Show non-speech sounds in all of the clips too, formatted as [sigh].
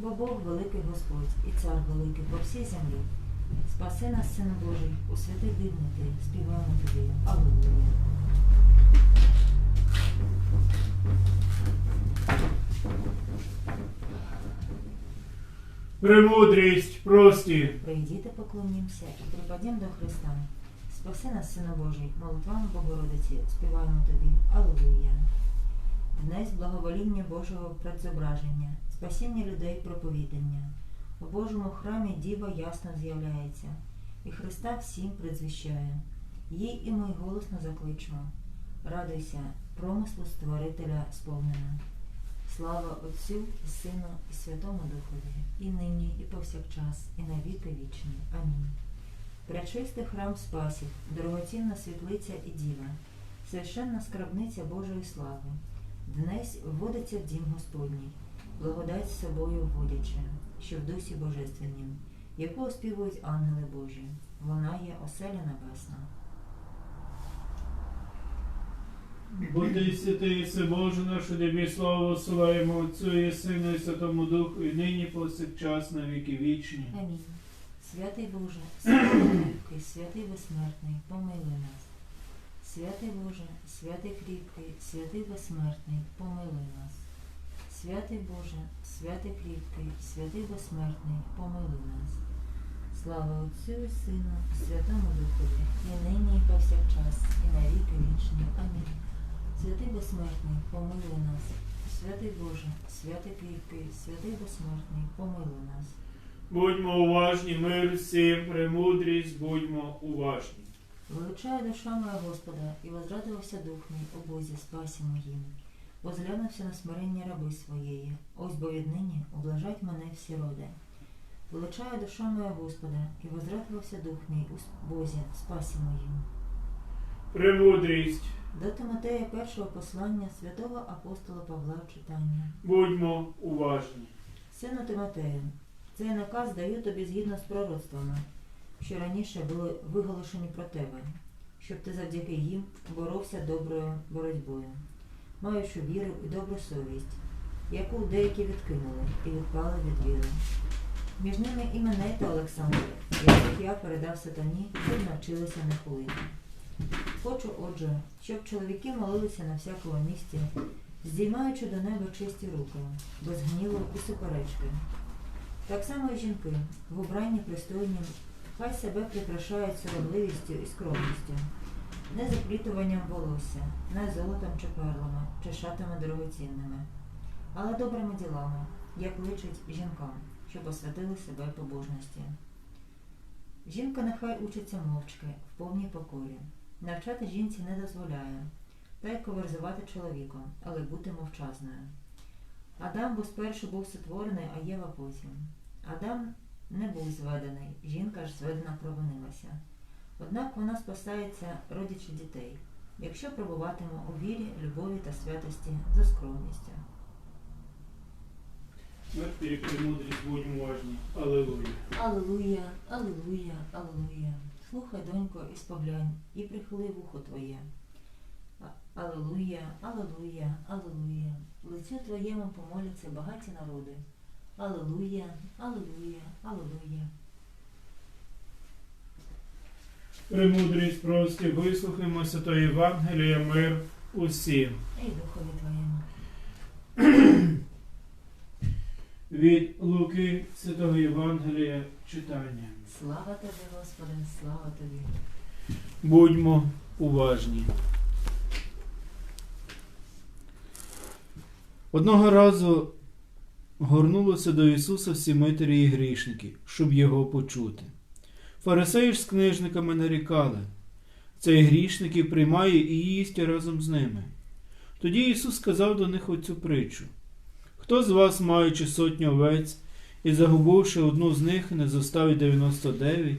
Бо Бог великий Господь і цар великий по всій землі. Спаси нас, Сину Божий, у святих дивний ти, співаємо тобі. Аллилуйя. Премудрість, прості. Прийдіте, поклонімося і припадім до Христа. Спаси нас, Сину Божий, молитвами Богородиці, співаємо тобі. Аллилуйя. Днесь благовоління Божого предзображення, спасіння людей проповідання. У Божому храмі Діва ясно з'являється, і Христа всім предзвіщає. Їй і ми голосно закличемо. Радуйся, промислу Створителя сповнена. Слава Отцю і Сину і Святому Духові, і нині, і повсякчас, і на віки вічні. Амінь. Пречистий храм Спасів, дорогоцінна світлиця і діва, священна скарбниця Божої слави, днесь вводиться в дім Господній, благодать з собою вводячи, що в дусі божественнім, яку оспівують ангели Божі. Вона є оселя небесна. Будь святий, все Боже наше, тобі славу посилаємо Отцю і Сину і Святому Духу, і нині повсякчас на віки вічні. Амінь. Святий Боже, [clears throat] святий кріпкий, святий безсмертний, помилуй нас. Святий Боже, святий кріпкий, святий безсмертний, помилуй нас. Святий Боже, святий кріпкий, святий безсмертний, помилуй нас. Слава Отцю і Сину, Святому Духові, і нині, і повсякчас, і на віки вічні. Амінь. Святий безсмертний, помилуй нас. Святий Боже, святий кріпкий, святий безсмертний, помилуй нас. Будьмо уважні, мир всім, премудрість, будьмо уважні. Величає душа моя Господа, і возрадувався дух мій у Бозі спасі моїм. Возглянувся на смирення раби своєї, ось бо віднині облажать мене всі роди. Величає душа моя Господа, і возрадувався дух мій у Бозі спасі моїм. Премудрість, До Тимотея першого послання святого апостола Павла читання. будьмо уважні. Сину Тимотею, цей наказ даю тобі згідно з пророцтвами, що раніше були виголошені про тебе, щоб ти завдяки їм боровся доброю боротьбою, маючи віру і добру совість, яку деякі відкинули і відпали від віри. Між ними і мене та Олександра, яких я передав сатані, щоб навчилися не хулити. Хочу, отже, щоб чоловіки молилися на всякому місці, здіймаючи до неба чисті руки, без гніву і суперечки. Так само і жінки, в убранні пристойні, хай себе прикрашають соромливістю і скромністю, не заплітуванням волосся, не золотом чи перлами, чи шатами дорогоцінними, але добрими ділами, як личить жінкам, що посвятили себе побожності. Жінка нехай учиться мовчки, в повній покорі. Навчати жінці не дозволяє, та й коверзувати чоловіком, але бути мовчазною. Адам бо спершу був сотворений, а Єва потім. Адам не був зведений, жінка ж зведена провинилася. Однак вона спасається, родячи дітей, якщо пробуватиме у вірі, любові та святості за скромністю. Мир і будьмо уважні. Аллилуйя. Аллилуйя, аллилуйя, аллилуйя. Слухай, донько, і споглянь, і прихили вухо твоє. Аллилуйя, аллилуйя, аллилуйя. Лицю твоєму помоляться багаті народи. Аллилуйя, аллилуйя, аллилуйя. Премудрість, прості, вислухаймо Святої Євангелія, мир усім. І духові твоєму. [clears throat] Від Луки Святого Євангелія читання. Слава тобі, Господи, слава тобі. Будьмо уважні. Одного разу горнулося до Ісуса всі митарі і грішники, щоб його почути. Фарисеї ж з книжниками нарікали. Цей грішників приймає і їсть разом з ними. Тоді Ісус сказав до них оцю притчу. Хто з вас, маючи сотню овець і загубивши одну з них, не зоставить 99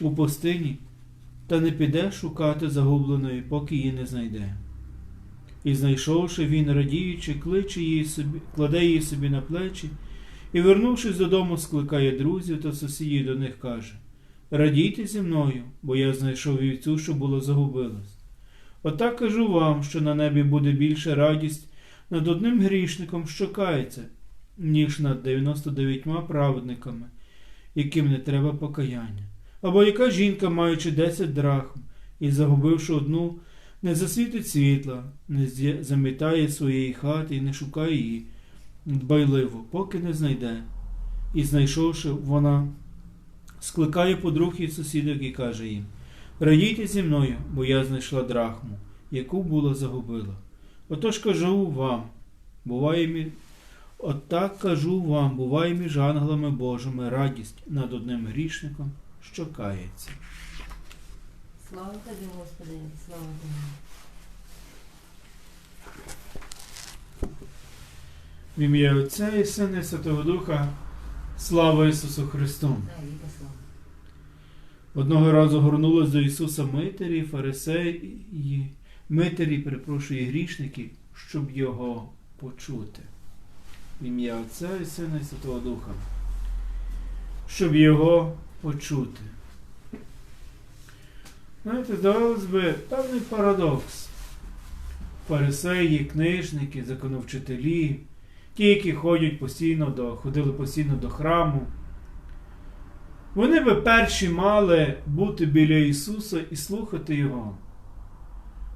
у пустині, та не піде шукати загубленої, поки її не знайде. І знайшовши він, радіючи, кличе її собі, кладе її собі на плечі, і, вернувшись додому, скликає друзів та сусідів до них каже: Радійте зі мною, бо я знайшов вівцю, що було загубилась. Отак кажу вам, що на небі буде більша радість над одним грішником, що кається, ніж над 99 праведниками, яким не треба покаяння. Або яка жінка, маючи 10 драхм і загубивши одну, не засвітить світла, не замітає своєї хати і не шукає її дбайливо, поки не знайде. І знайшовши, вона скликає подруг і сусідок і каже їм: Радійте зі мною, бо я знайшла драхму, яку була загубила. Отож кажу вам, буває мі... Отак кажу вам, буває між ангелами Божими радість над одним грішником, що кається. Слава тобі, Господи, слава тобі. В ім'я Отця і Сина і Святого Духа, слава Ісусу Христу! Одного разу горнулась до Ісуса Митері, фарисеї, Митері, перепрошую, і грішники, щоб його почути. В ім'я Отця і Сина і Святого Духа. Щоб його почути. Знаєте, здавалось би, певний парадокс. Фарисеї, книжники, законовчителі, ті, які ходять постійно до, ходили постійно до храму. Вони би перші мали бути біля Ісуса і слухати Його.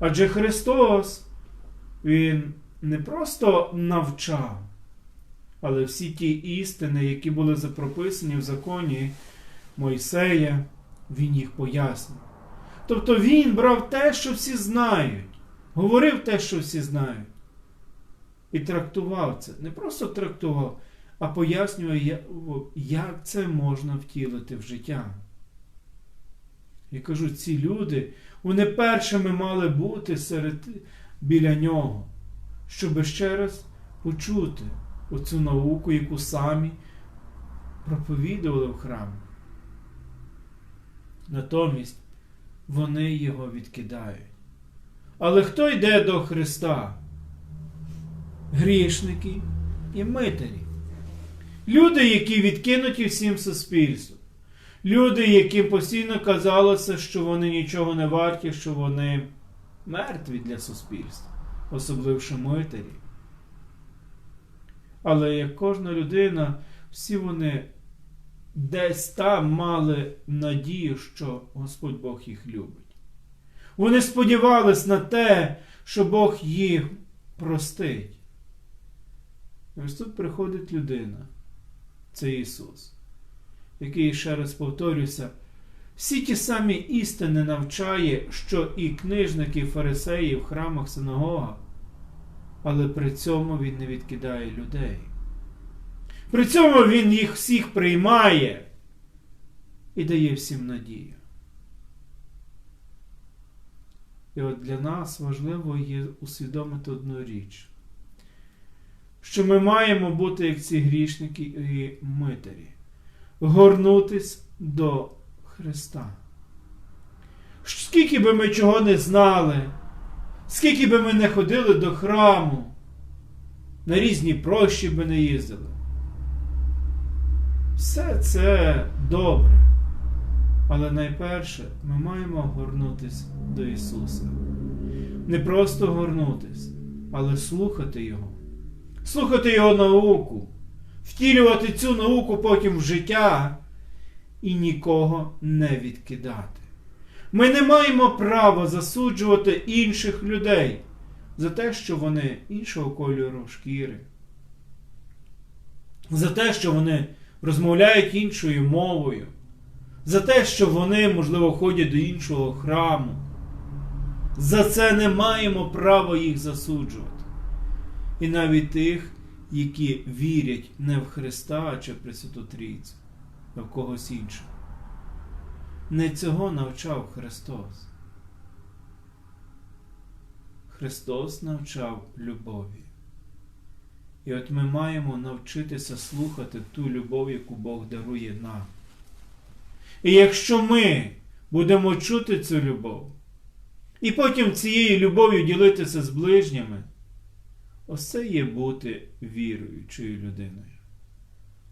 Адже Христос, Він не просто навчав, але всі ті істини, які були запрописані в законі Мойсея, Він їх пояснив. Тобто Він брав те, що всі знають, говорив те, що всі знають. І трактував це. Не просто трактував, а пояснює, я- як це можна втілити в життя. Я кажу, ці люди, вони першими мали бути серед біля нього, щоб ще раз почути оцю науку, яку самі проповідували в храмі. Натомість вони його відкидають. Але хто йде до Христа? Грішники і митарі. Люди, які відкинуті всім суспільством. Люди, яким постійно казалося, що вони нічого не варті, що вони мертві для суспільства, особливо митарі. Але як кожна людина, всі вони десь там мали надію, що Господь Бог їх любить. Вони сподівались на те, що Бог їх простить. І ось тут приходить людина, це Ісус, який, ще раз повторюся, всі ті самі істини навчає, що і книжники, і фарисеї в храмах, синагогах, але при цьому Він не відкидає людей. При цьому Він їх всіх приймає і дає всім надію. І от для нас важливо є усвідомити одну річ що ми маємо бути як ці грішники і митарі, горнутись до Христа. Скільки би ми чого не знали, скільки би ми не ходили до храму, на різні прощі би не їздили. Все це добре. Але найперше ми маємо горнутись до Ісуса. Не просто горнутись, але слухати Його слухати його науку, втілювати цю науку потім в життя і нікого не відкидати. Ми не маємо права засуджувати інших людей за те, що вони іншого кольору шкіри, за те, що вони розмовляють іншою мовою, за те, що вони, можливо, ходять до іншого храму. За це не маємо права їх засуджувати і навіть тих, які вірять не в Христа чи Пресвяту Трійцю, а в когось іншого. Не цього навчав Христос. Христос навчав любові. І от ми маємо навчитися слухати ту любов, яку Бог дарує нам. І якщо ми будемо чути цю любов, і потім цією любов'ю ділитися з ближніми, Ось це є бути віруючою людиною.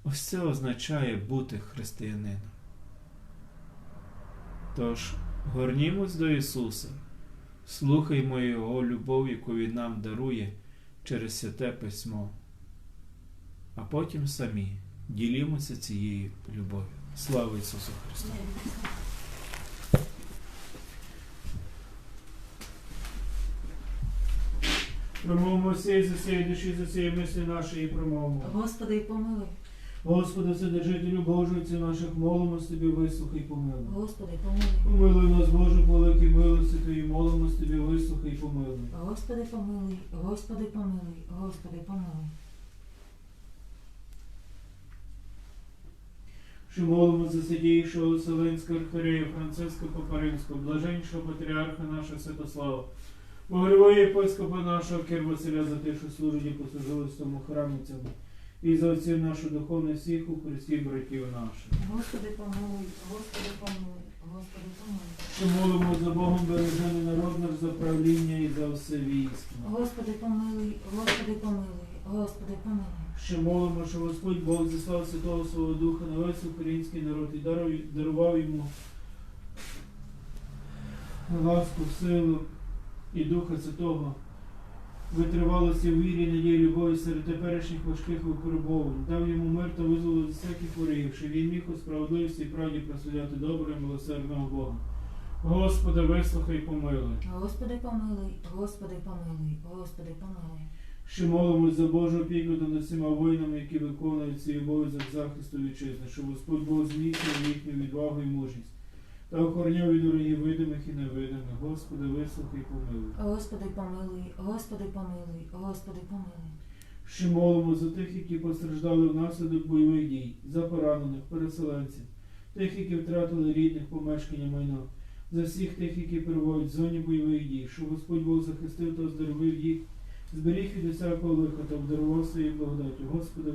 Ось це означає бути християнином. Тож, горнімось до Ісуса, слухаймо Його любов, яку Він нам дарує через святе письмо, а потім самі ділімося цією любов'ю. Слава Ісусу Христу! Промовимо всі за цієї душі, за цієї мислі нашої промовимо. Господи, помилуй. Господи, Вседержителю Божий, ці наших молимось Тобі, вислухай, помилуй. Господи, помилуй. Помилуй нас, Боже, по великій милості Твої, молимось Тобі, вислухай, помилуй. Господи, помилуй. Господи, помилуй. Господи, помилуй. Що молимо за святійшого Вселенського архиерея Франциска Попаринського, блаженнішого патріарха нашого Святослава, Богоревого єпископа нашого Кир Василя за те, що служить і послужили в цьому храмі цьому, і за отців нашу духовних всіх у Христі братів наших. Господи, помилуй. Господи, помилуй. Господи, помилуй. Що молимо за Богом бережений народ наш за правління і за все військо. Господи, помилуй. Господи, помилуй. Господи, помилуй. Ще молимо, що Господь Бог зіслав Святого Свого Духа на весь український народ і дарував йому ласку, силу і Духа Святого, витривалості в вірі, надії, любові серед теперішніх важких випробувань, дав йому мир та визволив всяких ворогів, що він міг у справедливості і правді прославляти доброго і милосердного Бога. Господи, вислухай помилуй. Господи, помилуй. Господи, помилуй. Господи, помилуй. Що молимось за Божу опіку над усіма воїнами, які виконують свій обов'язок захисту вітчизни, щоб Господь Бог зміцнив їхню відвагу і мужність та охороняв від ворогів видимих і невидимих. Господи, вислухай і помилуй. Господи, помилуй. Господи, помилуй. Господи, помилуй. Що молимо за тих, які постраждали внаслідок бойових дій, за поранених, переселенців, тих, які втратили рідних помешкання майно, за всіх тих, які перебувають в зоні бойових дій, щоб Господь Бог захистив та оздоровив їх, зберіг від усякого лиха та обдарував своєю благодаттю. Господи,